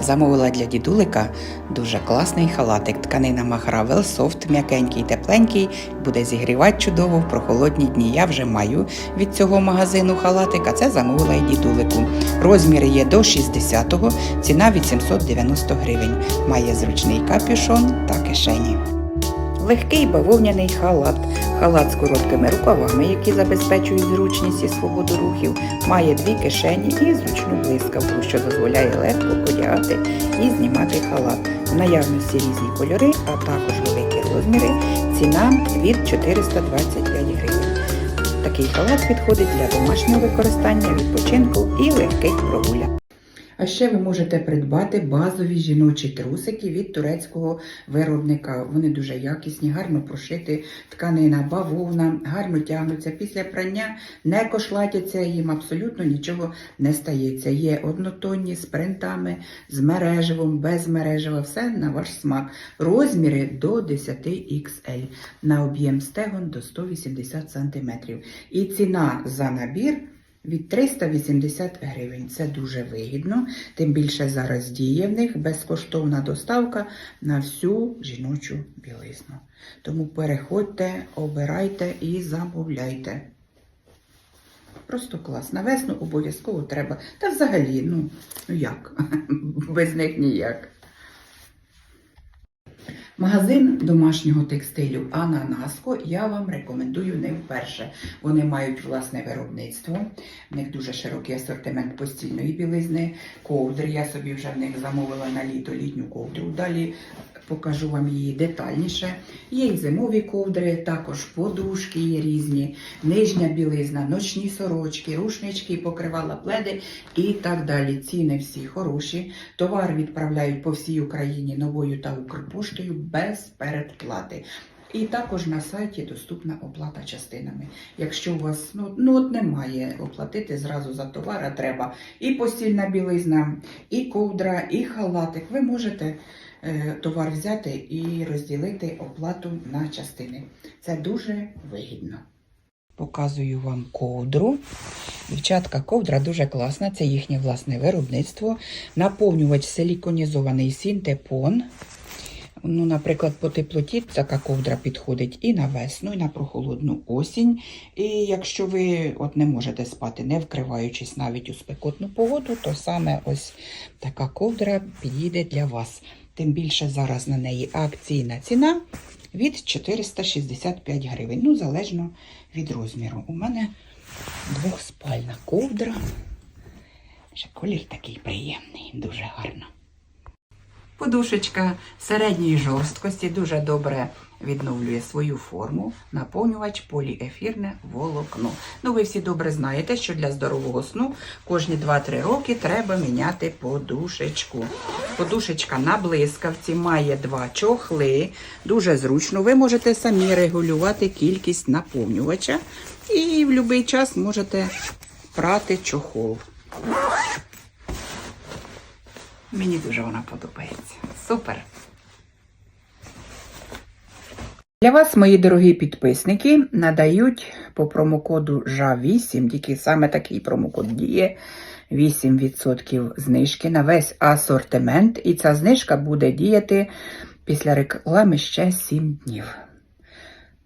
Замовила для дідулика дуже класний халатик. Тканина Махравел, софт, м'якенький, тепленький, буде зігрівати чудово в прохолодні дні. Я вже маю від цього магазину халатик, а це замовила і дідулику. Розміри є до 60-го, ціна 890 гривень. Має зручний капюшон та кишені. Легкий бавовняний халат. Халат з короткими рукавами, які забезпечують зручність і свободу рухів, має дві кишені і зручну блискавку, що дозволяє легко одягати і знімати халат. В наявності різні кольори, а також великі розміри. Ціна від 425 гривень. Такий халат підходить для домашнього використання, відпочинку і легких прогулянок. А ще ви можете придбати базові жіночі трусики від турецького виробника. Вони дуже якісні, гарно прошиті, тканина, бавовна, гарно тягнуться. Після прання не кошлатяться, їм абсолютно нічого не стається. Є однотонні з принтами, з мереживом, без мережева, все на ваш смак. Розміри до 10 XL, на об'єм стегон до 180 см. І ціна за набір від 380 гривень. Це дуже вигідно, тим більше зараз діє в них безкоштовна доставка на всю жіночу білизну. Тому переходьте, обирайте і замовляйте. Просто клас. На весну обов'язково треба. Та взагалі, ну, ну як? Без них ніяк. Магазин домашнього текстилю Ананаско я вам рекомендую не вперше. Вони мають власне виробництво. В них дуже широкий асортимент постільної білизни, ковдри. Я собі вже в них замовила на літо літню ковдру. Далі покажу вам її детальніше. Є і зимові ковдри, також подушки є різні, нижня білизна, ночні сорочки, рушнички, покривала пледи і так далі. Ціни всі хороші. Товар відправляють по всій Україні новою та Укрпоштою без передплати. І також на сайті доступна оплата частинами. Якщо у вас ну, ну от немає оплатити зразу за товар, а треба і постільна білизна, і ковдра, і халатик, ви можете товар взяти і розділити оплату на частини. Це дуже вигідно. Показую вам ковдру. Дівчатка, ковдра дуже класна, це їхнє власне виробництво. Наповнювач силіконізований синтепон. Ну, наприклад, по теплоті така ковдра підходить і на весну, і на прохолодну осінь. І якщо ви от не можете спати, не вкриваючись навіть у спекотну погоду, то саме ось така ковдра підійде для вас. Тим більше зараз на неї акційна ціна від 465 гривень. Ну, залежно від розміру. У мене двохспальна ковдра. Ще колір такий приємний, дуже гарно. Подушечка середньої жорсткості дуже добре відновлює свою форму, наповнювач поліефірне волокно. Ну, ви всі добре знаєте, що для здорового сну кожні 2-3 роки треба міняти подушечку. Подушечка на блискавці має два чохли, дуже зручно. Ви можете самі регулювати кількість наповнювача і в будь-який час можете прати чохол. Мені дуже вона подобається. Супер. Для вас, мої дорогі підписники, надають по промокоду ЖА8, тільки саме такий промокод діє. 8% знижки на весь асортимент. І ця знижка буде діяти після реклами ще 7 днів.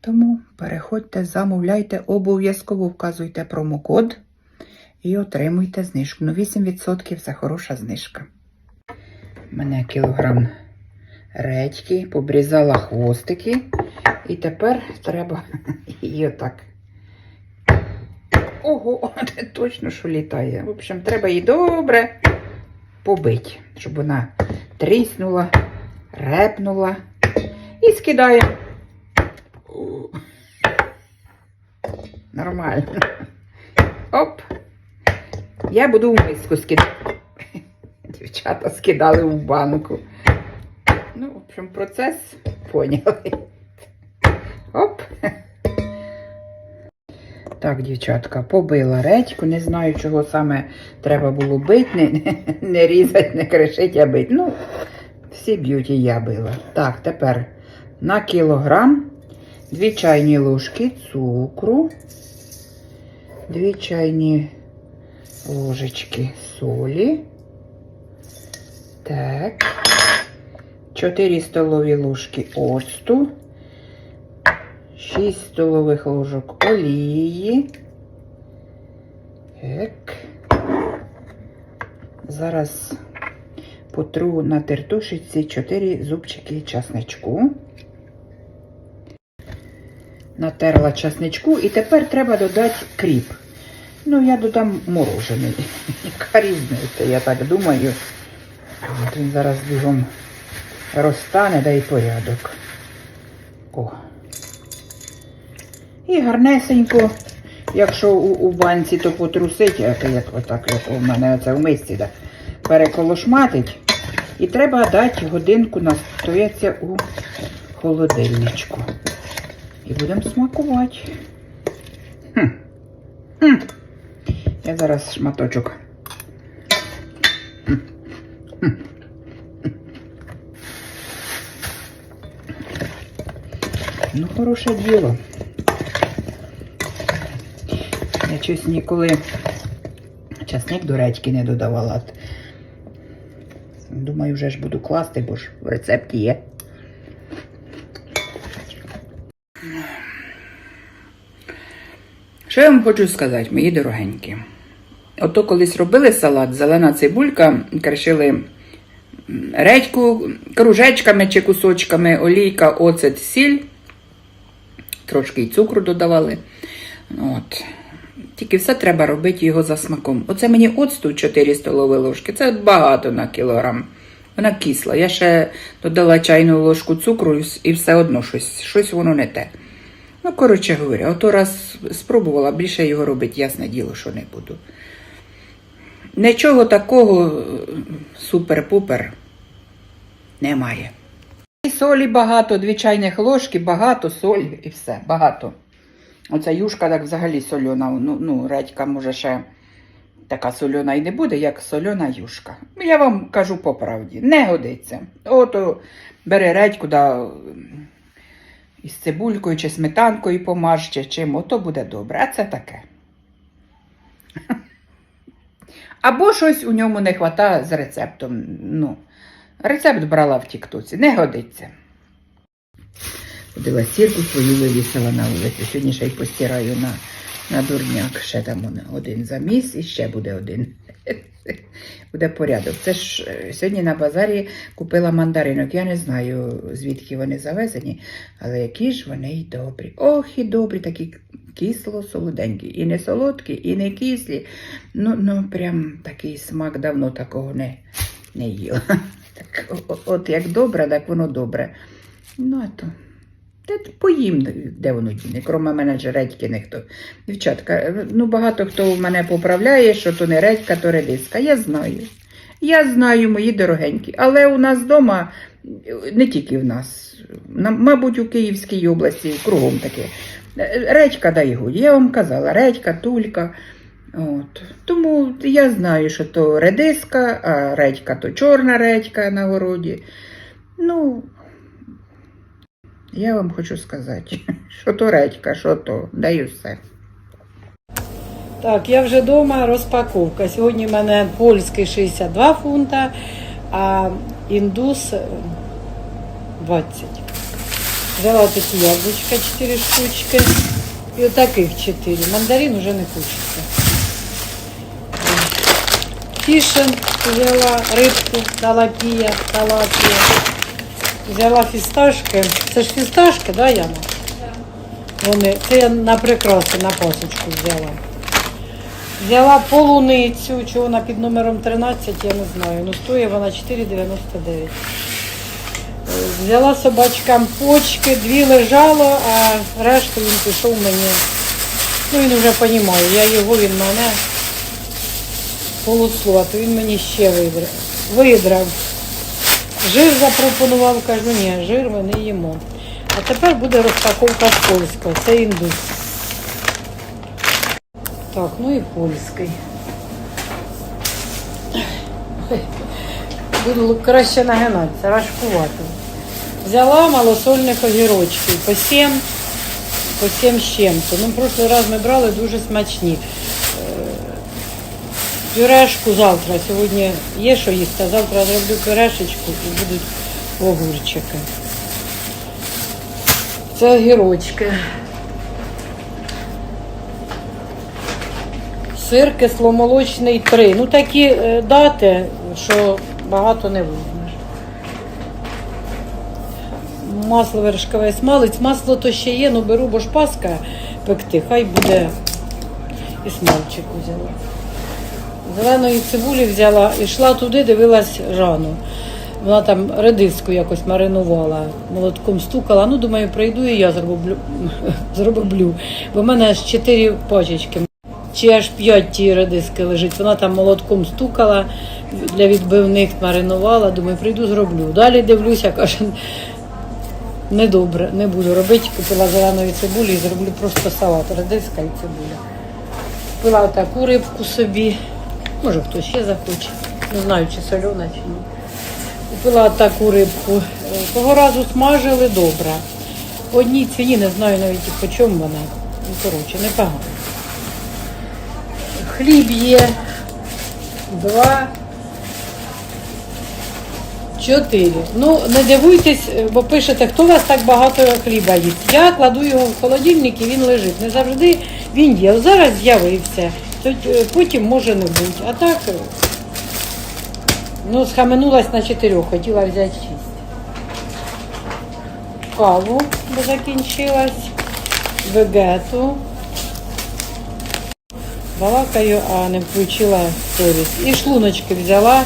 Тому переходьте, замовляйте, обов'язково вказуйте промокод і отримуйте знижку. Ну, 8% це хороша знижка. У мене кілограм редьки, побрізала хвостики. І тепер треба її отак. Ого, точно що літає. В общем, треба її добре побити, щоб вона тріснула, репнула і скидає. Нормально. Оп. Я буду в миску скидати. Дівчата скидали в банку. Ну, в общем, процес поняли. Оп. Так, дівчатка, побила редьку. Не знаю, чого саме треба було бити, не, не різати, не кришити, а бити. Ну, всі б'юті я била. Так, тепер на кілограм 2 чайні ложки цукру, 2 чайні ложечки солі. Так. 4 столові ложки оцту. 6 столових ложок олії. Так. Зараз потру на тертушиці 4 зубчики часничку. Натерла часничку і тепер треба додати кріп. Ну, я додам морожений. Яка різниця, я так думаю. От він зараз бігом розтане, дай порядок. О. І гарнесенько, якщо у, у банці, то потрусить, як, як отак, як у мене це в мисці, да, переколошматить. І треба дати годинку настояться у холодильничку. І будемо смакувати. Хм. Хм. Я зараз шматочок. Хм. Хм. Ну, хороше діло. Я щось ніколи часник до редьки не додавала. Думаю, вже ж буду класти, бо ж в рецепті є. Що я вам хочу сказати, мої дорогенькі? Ото колись робили салат, зелена цибулька, кришили редьку кружечками чи кусочками, олійка, оцет, сіль, трошки й цукру додавали. От. Тільки все треба робити його за смаком. Оце мені оцту 4 столові ложки, це багато на кілограм. Вона кисла. Я ще додала чайну ложку цукру і все одно щось, щось воно не те. Ну, коротше говоря, ото раз спробувала більше його робити, ясне діло, що не буду. Нічого такого супер-пупер немає. І солі багато, дві чайних ложки, багато солі і все, багато. Оця юшка так взагалі сольона. Ну, ну редька може ще така сольона і не буде, як сольона юшка. Я вам кажу по правді, не годиться. Ото бери редьку да, із цибулькою чи сметанкою помаж, чи чим, ото буде добре. А це таке. Або щось у ньому не вистачає з рецептом. Ну, рецепт брала в Тіктоці, не годиться. Ходила стірку свою вивісила на вулицю. Сьогодні ще й постираю на, на дурняк. Ще там один заміс і ще буде один. Буде порядок. Це ж е, сьогодні на базарі купила мандаринок. Я не знаю, звідки вони завезені, але які ж вони й добрі. Ох, і добрі, такі кисло-солоденькі. І не солодкі, і не кислі. Ну, ну прям такий смак давно такого не, не їла. Так, от як добре, так воно добре. Ну, а то. Та поїм, де воно діне, крім мене ж редьки ніхто. Дівчатка, ну багато хто в мене поправляє, що то не редька, то редиска. Я знаю. Я знаю, мої дорогенькі. Але у нас вдома, не тільки в нас, мабуть, у Київській області кругом таке. Редька дай годі. Я вам казала, редька, тулька. От. Тому я знаю, що то редиска, а редька то чорна редька на городі. Ну, я вам хочу сказати, що то редька, що то, даю все. Так, я вже вдома, розпаковка. Сьогодні в мене польський 62 фунта, а індус е, 20. Взяла такі яблучка 4 штучки і отаких 4. Мандарин вже не хочеться. Фішен взяла рибку, талапія, талапія. Взяла фісташки. Це ж фісташки, да, Яна? Вони, це я на прикраси, на пасочку взяла. Взяла полуницю, чого вона під номером 13, я не знаю. Ну стоїть вона 4,99. Е, Взяла собачкам почки, дві лежало, а решту він пішов мені. Ну він вже розуміє, я його, він мене полуслова, то він мені ще видрав. видрав. Жир запропонував, кажу, ні, жир ми не їмо. А тепер буде розпаковка з польського. Це індус. Так, ну і польський. Буду краще нагинатися, рашкувати. Взяла малосольних огірочків по 7, по 7 з чим-то. Ну, в прошлий раз ми брали дуже смачні. Пюрешку завтра. Сьогодні є що їсти, а завтра зроблю пюрешечку і будуть огурчики. Це огірочки. Сир кисломолочний 3. Ну такі е, дати, що багато не візьмеш. Масло вершкове смалець. Масло то ще є, ну беру, бо ж паска пекти, хай буде і смальчику взяла. Зеленої цибулі взяла, йшла туди, дивилась Жану. Вона там редиску якось маринувала, молотком стукала. Ну, думаю, прийду і я зроблю, зроблю. Бо в мене аж чотири пачечки. Чи аж п'ять ті редиски лежить. Вона там молотком стукала для відбивних, маринувала. Думаю, прийду, зроблю. Далі дивлюся, каже, недобре, не буду робити. Купила зеленої цибулі і зроблю просто салат. Редиска і цибуля. Купила таку рибку собі. Може хтось ще захоче. Не знаю, чи солена, чи ні. Купила таку рибку. Того разу смажили добре. Одній ціні, не знаю навіть по чому вона. Ну, коротше, непогано. Хліб є. Два. Чотири. Ну, не дивуйтесь, бо пишете, хто у вас так багато хліба їсть. Я кладу його в холодильник і він лежить. Не завжди він є. Зараз з'явився. Е, Потім може не бути. А так, е, ну, схаменулась на чотирьох, хотіла взяти шість. Каву, бо закінчилась. Вегету. Балакаю, а не включила сторіс. І шлуночки взяла.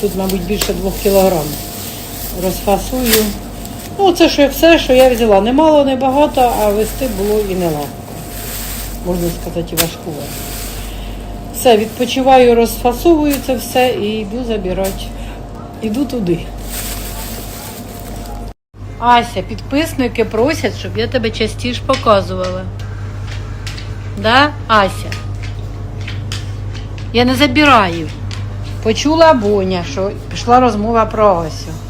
Тут, мабуть, більше двох кілограм. Розфасую. Ну, це що все, що я взяла. Немало, не багато, а вести було і не легко. Можна сказати, і. Все, відпочиваю, розфасовую це все і йду забирати. Іду туди. Ася, підписники просять, щоб я тебе частіше показувала. Да, Ася? Я не забираю. Почула Боня, що пішла розмова про Асю.